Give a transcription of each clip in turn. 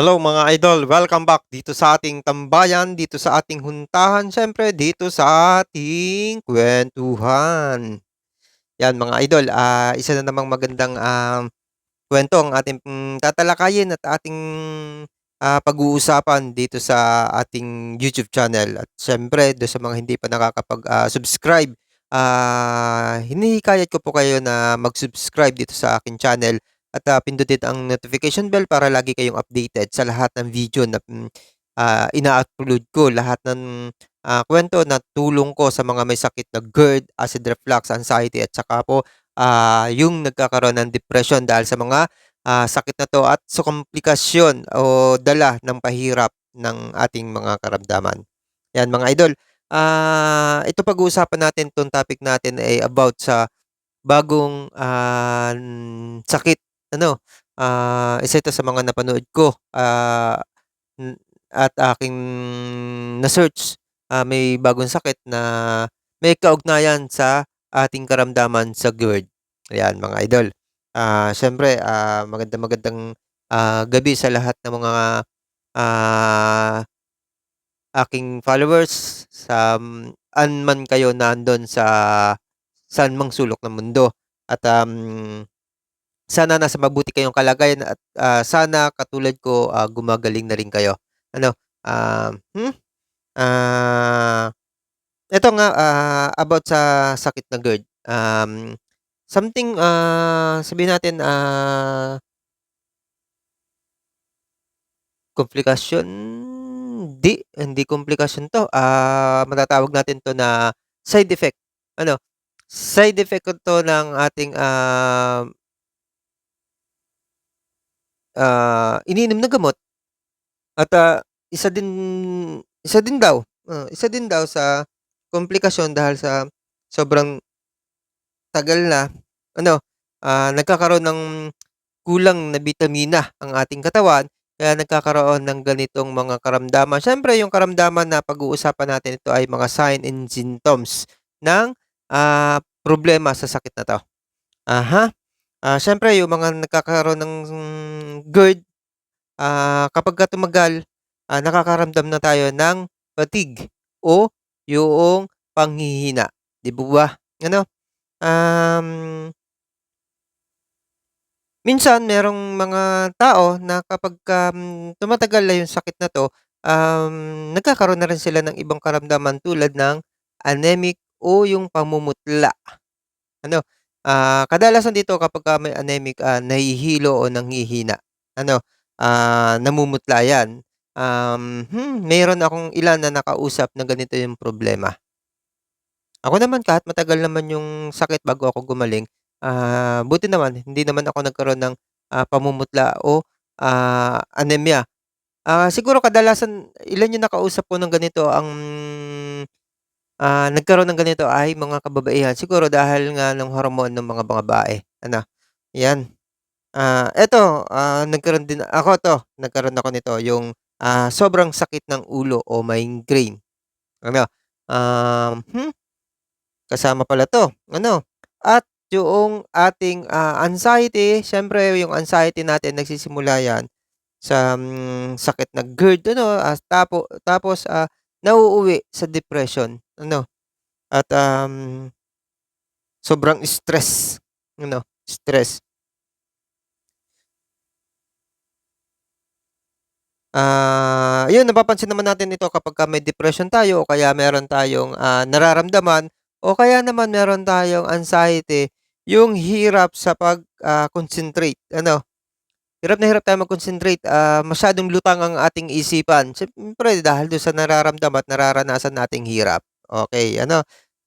Hello mga idol, welcome back dito sa ating tambayan, dito sa ating huntahan, syempre dito sa ating kwentuhan. Yan mga idol, ah, isa na namang magandang um, kwento ang ating mm, tatalakayin at ating ah, pag-uusapan dito sa ating YouTube channel. At syempre, do sa mga hindi pa nakakapag-subscribe, ah, hinihikayat ko po kayo na mag-subscribe dito sa aking channel at ah, pindutin ang notification bell para lagi kayong updated sa lahat ng video na ah, ina-upload ko, lahat ng ah, kwento na tulong ko sa mga may sakit na GERD, acid reflux, anxiety at saka po ah, yung nagkakaroon ng depression dahil sa mga ah, sakit na to at sa komplikasyon o dala ng pahirap ng ating mga karamdaman. Yan mga idol. Ah, ito pag-uusapan natin 'tong topic natin ay about sa bagong n- sakit ano, ah, isa ito sa mga napanood ko ah, at aking na-search. Ah, may bagong sakit na may kaugnayan sa ating karamdaman sa GERD. Ayan mga idol. Ah, siyempre ah, magandang magandang ah, gabi sa lahat ng mga ah, aking followers sa um, man kayo nandun sa saan mang sulok ng mundo. At um, sana nasa mabuti kayong kalagayan at ah, sana katulad ko ah, gumagaling na rin kayo. Ano? Um, hmm? Ah, eto nga ah, about sa sakit na GERD. Um, something ah, sabihin natin ah, komplikasyon, di, hindi komplikasyon 'to. Ah, matatawag natin 'to na side effect. Ano? Side effect 'to ng ating ah, ah, iniinom na gamot at ah, isa din isa din daw, oo, isa din daw sa komplikasyon dahil sa sobrang tagal na ano, ah, nagkakaroon ng kulang na bitamina ang ating katawan kaya nagkakaroon ng ganitong mga karamdaman. Siyempre yung karamdaman na pag-uusapan natin ito ay mga sign and symptoms ng ah, problema sa sakit na 'to. Aha. Ah, siyempre yung mga nagkakaroon ng GERD, ah, kapagka tumagal, ah, nakakaramdam na tayo ng fatigue o yung panghihina, 'di po ba? Ano, um, minsan merong mga tao na kapagka, hmm, tumatagal na yung sakit na 'to, um, nagkakaroon na rin sila ng ibang karamdaman tulad ng anemic o yung pamumutla. Ano, ah, kadalasan dito kapagka may anemic, ah, nahihilo o nanghihina. Ano, ah, namumutla 'yan. Um, hmm, meron akong ilan na nakausap na ganito yung problema. Ako naman kahit matagal naman yung sakit bago ako gumaling, ah, buti naman hindi naman ako nagkaroon ng, ah, pamumutla o, ah, anemia. Ah, siguro kadalasan ilan yung nakausap ko ng ganito ang, ah, nagkaroon ng ganito ay mga kababaihan. Siguro dahil nga ng hormone ng mga babae, ano, 'yan. Ah, eto, ah, nagkaroon din ako 'to, nagkaroon ako nito yung, ah, sobrang sakit ng ulo o migraine. Ano, um, hmm, kasama pala 'to, ano, at yung ating, ah, anxiety, siyempre yung anxiety natin nagsisimula 'yan sa, hmm, sakit na GERD ano, ah, tapo tapos, ah, nauuwi sa depression, ano, at, um, sobrang stress, ano, stress. Ah, 'yun napapansin naman natin ito kapagka may depression tayo o kaya meron tayong, ah, nararamdaman o kaya naman meron tayong anxiety, yung hirap sa pag, ah, ano, hirap na hirap tayong mag-concentrate, ah, masyadong lutang ang ating isipan. Siyempre dahil dun sa nararamdam at nararanasan nating hirap. Okey, ano,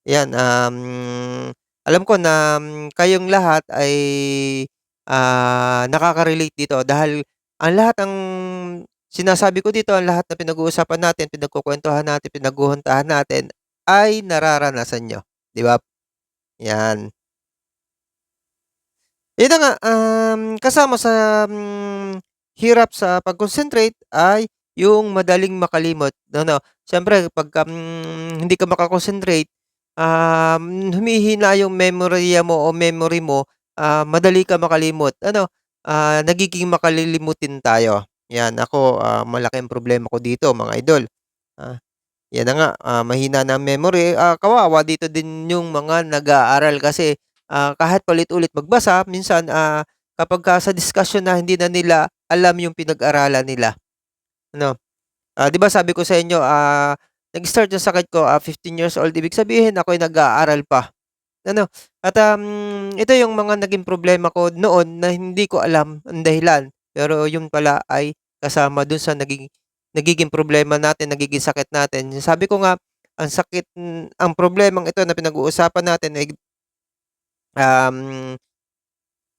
'yan, um, alam ko na mm, kayong lahat ay, ah, nakaka-relate dito dahil ang lahat ng sinasabi ko dito, ang lahat na pinag-uusapan natin, pinagkukuwentuhan natin, pinaghuhuntahan natin ay nararanasan niyo, 'di ba? 'Yan. Yun na nga, um, kasama sa, hmm, hirap sa pag-concentrate ay yung madaling makalimot, ano. Siyempre pagka, hmm, hindi ka maka-concentrate, um, humihina yung memorya mo o memory mo, ah, madali ka makalimot, ano, ah, nagiging makalilimutin tayo. Yan ako, ah, malaki ang problema ko dito mga idol. Ah, yan na nga, ah, mahina na memory, ah, kawawa dito din yung mga nag-aaral kasi, ah, kahit paulit-ulit magbasa minsan, ah, kapagka sa discussion na hindi na nila alam yung pinag-aralan nila, ano. Ah, 'di ba sabi ko sa inyo, ah, nag-start yung sakit ko, ah, 15 years old, ibig sabihin ako'y nag-aaral pa, ano. At, um, ito yung mga naging problema ko noon na hindi ko alam ang dahilan, pero yun pala ay kasama dun sa naging nagiging problema natin, nagiging sakit natin. Sabi ko nga, ang sakit ang problemang ito na pinag-uusapan natin ay um,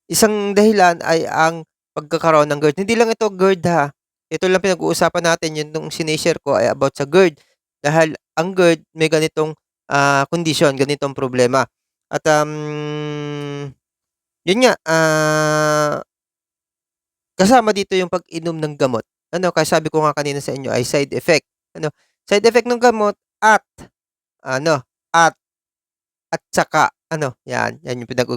isang dahilan ay ang pagkakaroon ng GERD. Hindi lang ito GERD ha, ito lang pinag-uusapan natin yun nung shine-share ko ay about sa GERD. Dahil ang GERD may ganitong, ah, kondisyon, ganitong problema. At, um, yun nga, ah kasama dito yung pag-inom ng gamot. Ano, kaya sabi ko nga kanina sa inyo ay side effect. Ano, side effect ng gamot at ano, at at saka ano, yan, yan yung pinag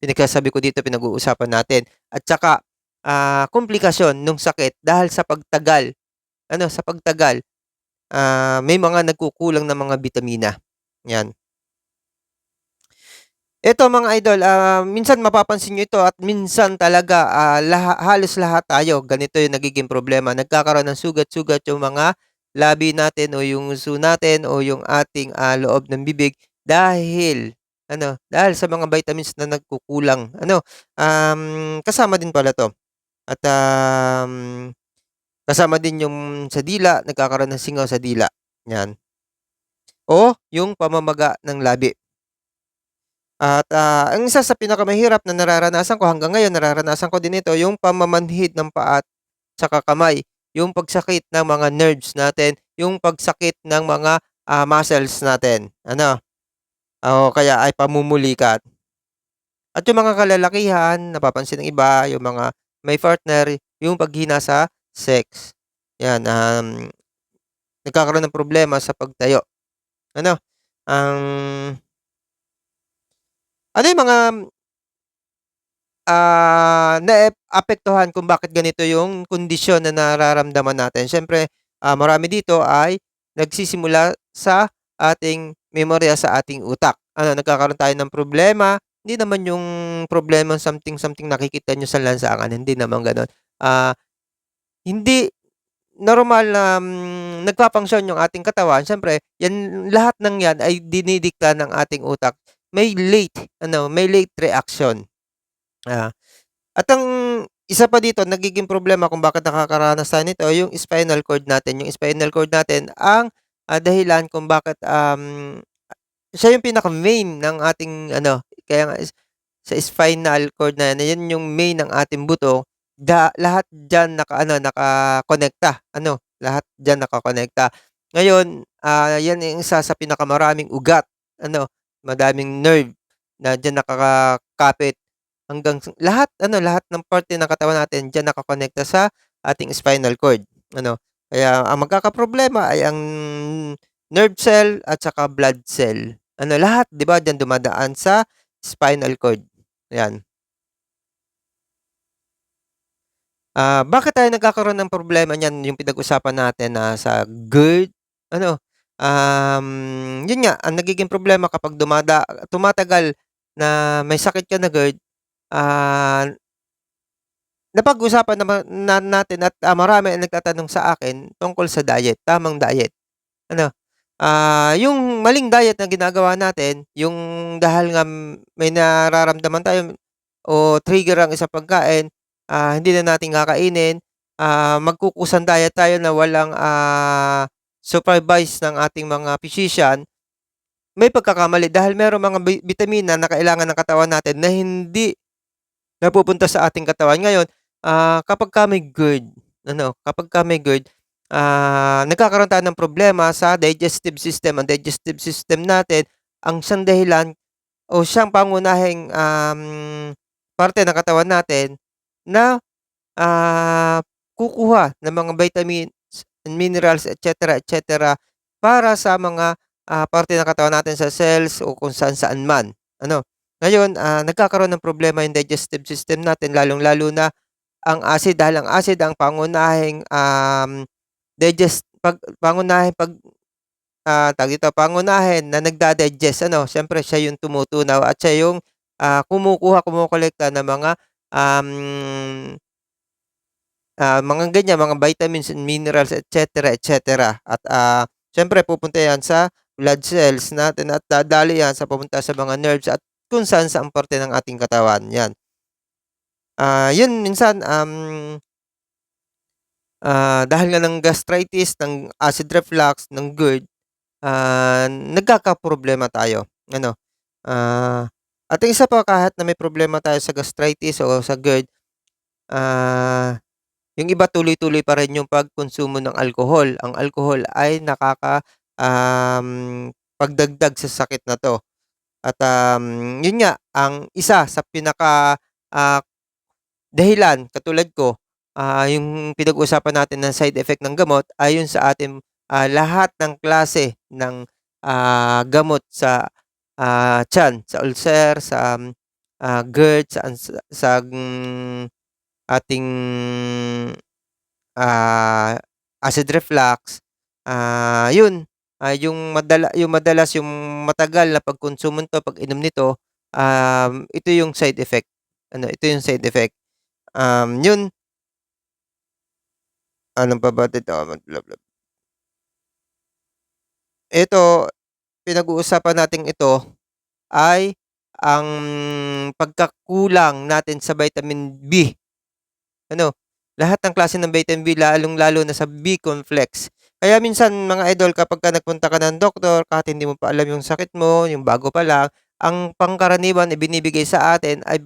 pinagsasabi ko dito, pinag-uusapan natin. At saka, ah, komplikasyon nung sakit dahil sa pagtagal, ano, sa pagtagal, ah, may mga nagkukulang na mga bitamina, yan. Ito mga idol, ah, minsan mapapansin niyo ito at minsan talaga, ah, laha halos lahat tayo ganito yung nagiging problema. Nagkakaroon ng sugat-sugat yung mga labi natin o yung uso natin o yung ating, ah, loob ng bibig dahil ano, dahil sa mga vitamins na nagkukulang. Ano, um, kasama din pala 'to at, um, kasama din yung sa dila, nagkakaroon ng singaw sa dila, 'yan. O yung pamamaga ng labi. At, ah, ang isa sa pinakamahirap na nararanasan ko hanggang ngayon nararanasan ko din ito yung pamamanhid ng paa at saka kamay, yung pagsakit ng mga nerves natin, yung pagsakit ng mga, ah, muscles natin, ano, o kaya ay pamumulikat. At yung mga kalalakihan, napapansin ng iba, yung mga may partner, yung paghina sa sex. Yan, um, nagkakaroon ng problema sa pagtayo. Ano, ang ano yung mga ah, naapektuhan kung bakit ganito yung kondisyon na nararamdaman natin? Siyempre, ah, marami dito ay nagsisimula sa ating memorya sa ating utak. Ano, nagkakaroon tayo ng problema, hindi naman yung problema something-something nakikita niyo sa lansangan, hindi naman gano'n. Ah, hindi normal na, hmm, nagfa-function yung ating katawan, siyempre yan lahat ng yan ay dinidikta ng ating utak. May late ano, may late reaction. Ah, at ang isa pa dito nagiging problema kung bakit nakakaranas tayo nito yung spinal cord natin. Yung spinal cord natin ang, ah, dahilan kung bakit, um, siya yung pinaka-main ng ating ano, kaya nga sa spinal cord na yan, yan yung main ng ating buto, da lahat diyan naka-ano, nakakonekta, ano, lahat diyan nakakonekta. Ngayon, ah, yan yung isa sa pinakamaraming ugat, ano, madaming nerve na diyan nakakapit hanggang lahat ano, lahat ng parte ng katawan natin diyan nakakonekta sa ating spinal cord, ano. Kaya ang magkakaproblema ay ang nerve cell at saka blood cell. Ano, lahat 'di ba diyan dumadaan sa spinal cord, yan. Ah, bakit tayo nagkakaroon ng problema niyan yung pinag-usapan natin na sa GERD, ano, um, yun nga ang nagiging problema kapag dumada tumatagal na may sakit ka na GERD, ah napag-usapan naman na natin at, ah, marami ang nagtatanong sa akin tungkol sa diet, tamang diet. Ano, ah, yung maling diet na ginagawa natin, yung dahil nga may nararamdaman tayo o trigger ang isang pagkain, ah, hindi na natin kakainin, ah, magkukusang diet tayo na walang, ah, supervise ng ating mga physician, may pagkakamali dahil merong mga bi bitamina na kailangan ng katawan natin na hindi napupunta sa ating katawan. Ngayon, ah, kapagka may GERD, ano, kapagka may GERD, ah, nagkakaroon tayo ng problema sa digestive system. Ang digestive system natin, ang siyang dahilan o siyang pangunahing, um, parte ng katawan natin na, ah, kukuha ng mga vitamins and minerals et cetera, et cetera, para sa mga, ah, parte ng katawan natin sa cells o kung saan-saan man, ano. Ngayon, ah, nagkakaroon ng problema yung digestive system natin lalong-lalo na ang acid dahil ang acid ang pangunahing, um, digest pag pangunahing pag ah, tawag dito, pangunahin na nagda-digest ano, siyempre siya yung tumutunaw at siya yung, ah, kumukuha, kumokolekta ng mga, um ah, mga ganyan, mga vitamins and minerals et cetera, et cetera. At, ah, siyempre pupunta yan sa blood cells natin at dadali yan sa pupunta sa mga nerves at kung saan-saang parte ng ating katawan, yan. Ah, yun minsan, um ah, dahil nga ng gastritis, ng acid reflux, ng GERD, ah, nagkakaproblema tayo, ano. Ah, at isa pa kahit na may problema tayo sa gastritis o sa GERD, ah, yung iba tuloy-tuloy pa rin yung pagkonsumo ng alcohol. Ang alcohol ay nakaka um, pagdagdag sa sakit na 'to. At, um, yun nga, ang isa sa pinaka, ah, dahilan katulad ko, ah, yung pinag-uusapan natin na side effect ng gamot ay yun sa ating, ah, lahat ng klase ng, ah, gamot sa, ah, tiyan, sa ulcer, sa, ah, GERD, sa ansa sa, hmm, ating, ah, acid reflux, ah, yun, ah, yung madala yung madalas yung matagal na pagkonsumo nito, pag-inom nito, um, ito yung side effect, ano, ito yung side effect. Um, yun. Ano pa ba dito? Mag-bla-bla. Ito, pinag-uusapan natin ito ay ang pagkakulang natin sa vitamin B. Ano, lahat ng klase ng vitamin B lalong-lalo na sa B complex. Kaya minsan mga idol kapagka nagpunta ka ng doktor kahit hindi mo pa alam yung sakit mo, yung bago pa lang, ang pangkaraniwan ibinibigay sa atin ay,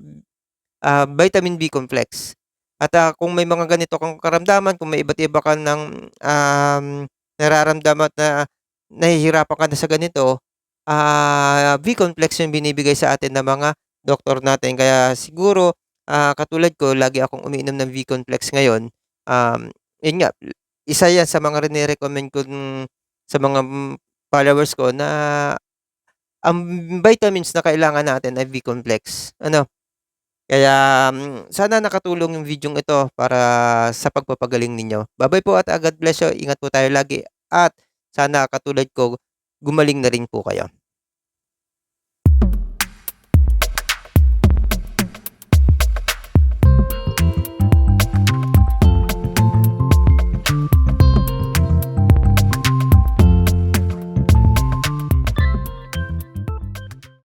ah, vitamin B complex. At, ah, kung may mga ganito kang karamdaman, kung may iba't iba ka ng, um, nararamdaman na nahihirapan ka na sa ganito, ah, B complex yung binibigay sa atin ng mga doktor natin. Kaya siguro, ah, katulad ko lagi akong umiinom ng B complex ngayon. Um, yun nga, isa yan sa mga rine-recommend ko sa mga, followers ko na ang vitamins na kailangan natin ay B complex, ano. Kaya, hmm, sana nakatulong yung videong ito para sa pagpapagaling ninyo. Ba-bye po at, God bless you. Ingat po tayo lagi at sana katulad ko gumaling na rin po kayo.